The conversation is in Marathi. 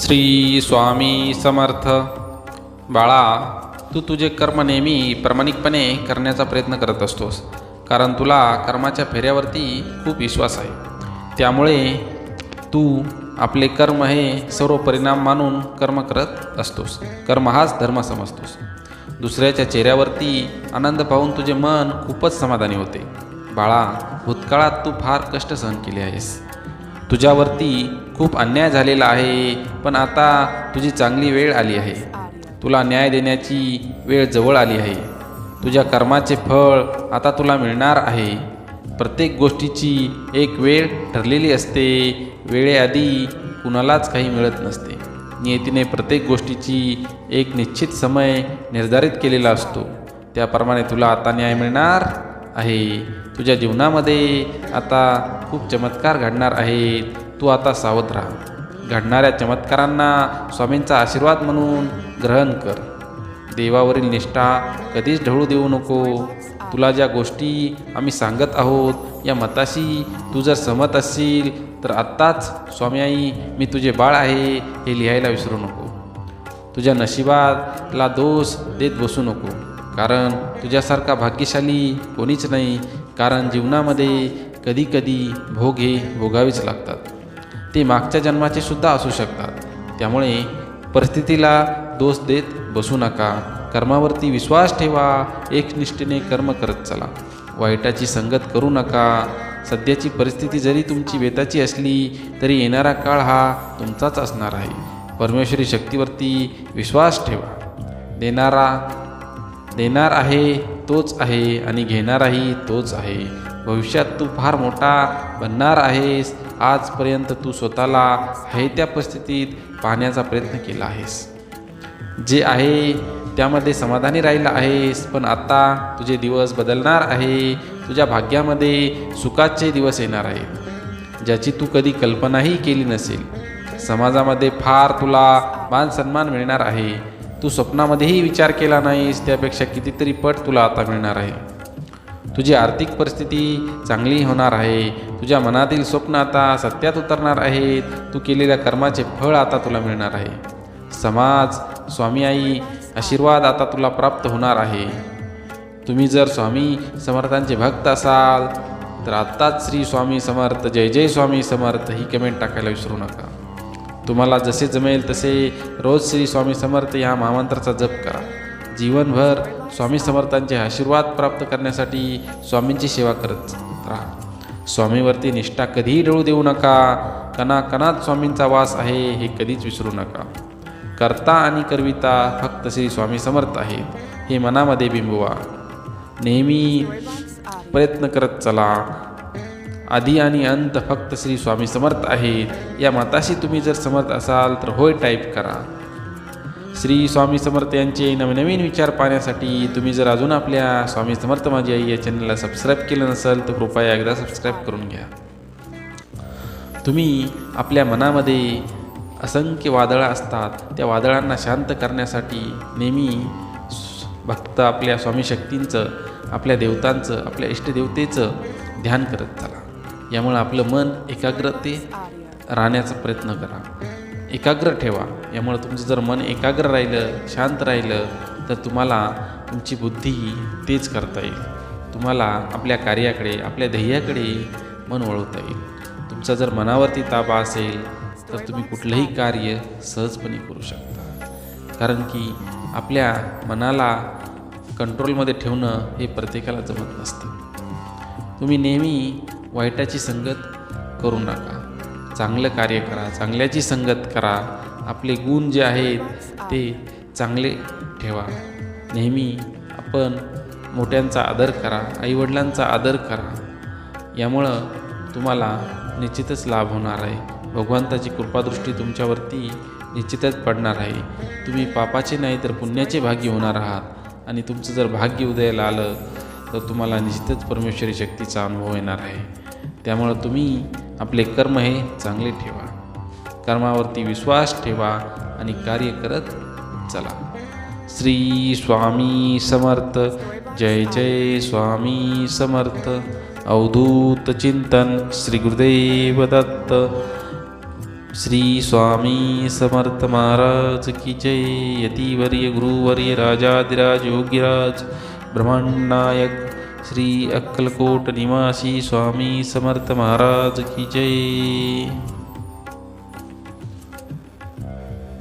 श्री स्वामी समर्थ. बाळा तू तुझे कर्म नेहमी प्रामाणिकपणे करण्याचा प्रयत्न करत असतोस कारण तुला कर्माच्या फेऱ्यावरती खूप विश्वास आहे. त्यामुळे तू आपले कर्म हे सर्व परिणाम मानून कर्म करत असतोस. कर्म हाच धर्म समजतोस. दुसऱ्याच्या चेहऱ्यावरती आनंद पाहून तुझे मन खूपच समाधानी होते. बाळा भूतकाळात तू फार कष्ट सहन केले आहेस. तुझ्यावरती खूप अन्याय झालेला आहे पण आता तुझी चांगली वेळ आली आहे. तुला न्याय देण्याची वेळ जवळ आली आहे. तुझ्या कर्माचे फळ आता तुला मिळणार आहे. प्रत्येक गोष्टीची एक वेळ ठरलेली असते. वेळेआधी कुणालाच काही मिळत नसते. नियतीने प्रत्येक गोष्टीची एक निश्चित समय निर्धारित केलेला असतो. त्याप्रमाणे तुला आता न्याय मिळणार आहे. तुझ्या जीवनामध्ये आता खूप चमत्कार घडणार आहेत. तू आता सावध राहा. घडणाऱ्या चमत्कारांना स्वामींचा आशीर्वाद म्हणून ग्रहण कर. देवावरील निष्ठा कधीच ढळू देऊ नको. तुला ज्या गोष्टी आम्ही सांगत आहोत या मताशी तू जर सहमत असशील तर आत्ताच स्वामी आई मी तुझे बाळ आहे हे लिहायला विसरू नको. तुझ्या नशिबाला दोष देत बसू नको. कारण तुझ्यासारखा भाग्यशाली कोणीच नाही. कारण जीवनामध्ये कधीकधी भोग हे भोगावेच लागतात. ते मागच्या जन्माचे सुद्धा असू शकतात. त्यामुळे परिस्थितीला दोष देत बसू नका. कर्मावरती विश्वास ठेवा. एकनिष्ठेने कर्म करत चला. वाईटाची संगत करू नका. सध्याची परिस्थिती जरी तुमची वेताची असली तरी येणारा काळ हा तुमचाच असणार आहे. परमेश्वरी शक्तीवरती विश्वास ठेवा. देणारा देणार आहे तोच आहे आणि घेणाराही तोच आहे. भविष्यात तू फार मोठा बनणार आहेस. आजपर्यंत तू स्वतःला हैत्या त्या परिस्थितीत पाहण्याचा प्रयत्न केला आहेस. जे आहे त्यामध्ये समाधानी राहिला आहेस पण आता तुझे दिवस बदलणार आहे. तुझ्या भाग्यामध्ये सुखाचे दिवस येणार आहेत ज्याची तू कधी कल्पनाही केली नसेल. समाजामध्ये फार तुला मान सन्मान मिळणार आहे. तू स्वप्नामध्येही विचार केला नाहीस त्यापेक्षा कितीतरी पट तुला आता मिळणार आहे. तुझी आर्थिक परिस्थिती चांगली होणार आहे. तुझ्या मनातील स्वप्न आता सत्यात उतरणार आहेत. तू केलेल्या कर्माचे फळ आता तुला मिळणार आहे. समाज स्वामी आई आशीर्वाद आता तुला प्राप्त होणार आहे. तुम्ही जर स्वामी समर्थांचे भक्त असाल तर आत्ताच श्री स्वामी समर्थ जय जय स्वामी समर्थ ही कमेंट टाकायला विसरू नका. तुम्हाला जसे जमेल तसे रोज श्री स्वामी समर्थ या महामंत्राचा जप करा. जीवनभर स्वामी समर्थांचे आशीर्वाद प्राप्त करण्यासाठी स्वामींची सेवा करत राहा. स्वामीवरती निष्ठा कधीही डळू देऊ नका. कणाकणात स्वामींचा वास आहे हे कधीच विसरू नका. करता आणि करविता फक्त श्री स्वामी समर्थ आहेत हे मनामध्ये बिंबवा. नेहमी प्रयत्न करत चला. आधी आणि अंत फक्त श्री स्वामी समर्थ आहेत. या मताशी तुम्ही जर समर्थ असाल तर होय टाईप करा. श्री स्वामी समर्थ यांचे नवनवीन विचार पाहण्यासाठी तुम्ही जर अजून आपल्या स्वामी समर्थ माझी आई या चॅनलला सबस्क्राईब केलं नसेल तर कृपया एकदा सबस्क्राईब करून घ्या. तुम्ही आपल्या मनामध्ये असंख्य वादळं असतात त्या वादळांना शांत करण्यासाठी नेहमी भक्त आपल्या स्वामी शक्तींचं आपल्या देवतांचं आपल्या इष्टदेवतेचं ध्यान करत चला. यामुळं आपलं मन एकाग्रते राहण्याचा प्रयत्न करा. एकाग्र ठेवा. यामुळं तुमचं जर मन एकाग्र राहिलं शांत राहिलं तर तुम्हाला तुमची बुद्धी तेच करता येईल. तुम्हाला आपल्या कार्याकडे आपल्या ध्येयाकडे मन वळवता येईल. तुमचा जर मनावरती ताबा असेल तर तुम्ही कुठलंही कार्य सहजपणे करू शकता. कारण की आपल्या मनाला कंट्रोलमध्ये ठेवणं हे प्रत्येकाला जमत नसतं. तुम्ही नेहमी वाईटाची संगत करू नका. चांगलं कार्य करा चांगल्याची संगत करा. आपले गुण जे आहेत ते चांगले ठेवा. नेहमी आपण मोठ्यांचा आदर करा आईवडिलांचा आदर करा. यामुळं तुम्हाला निश्चितच लाभ होणार आहे. भगवंताची कृपादृष्टी तुमच्यावरती निश्चितच पडणार आहे. तुम्ही पापाचे नाही तर पुण्याचे भाग्य होणार आहात. आणि तुमचं जर भाग्य उदयाला आलं तर तुम्हाला निश्चितच परमेश्वरी शक्तीचा अनुभव येणार आहे. त्यामुळं तुम्ही आपले कर्म हे चांगले ठेवा. कर्मावरती विश्वास ठेवा आणि कार्य करत चला. श्री स्वामी समर्थ. जय जय स्वामी समर्थ. अवधूत चिंतन श्री गुरुदेव दत्त. श्री स्वामी समर्थ महाराज की जय. यतिवर्य गुरुवर्य राजाधिराज योगीराज. ब्रह्मांडनायक श्री अक्कलकोट निवासी स्वामी समर्थ महाराज की जय।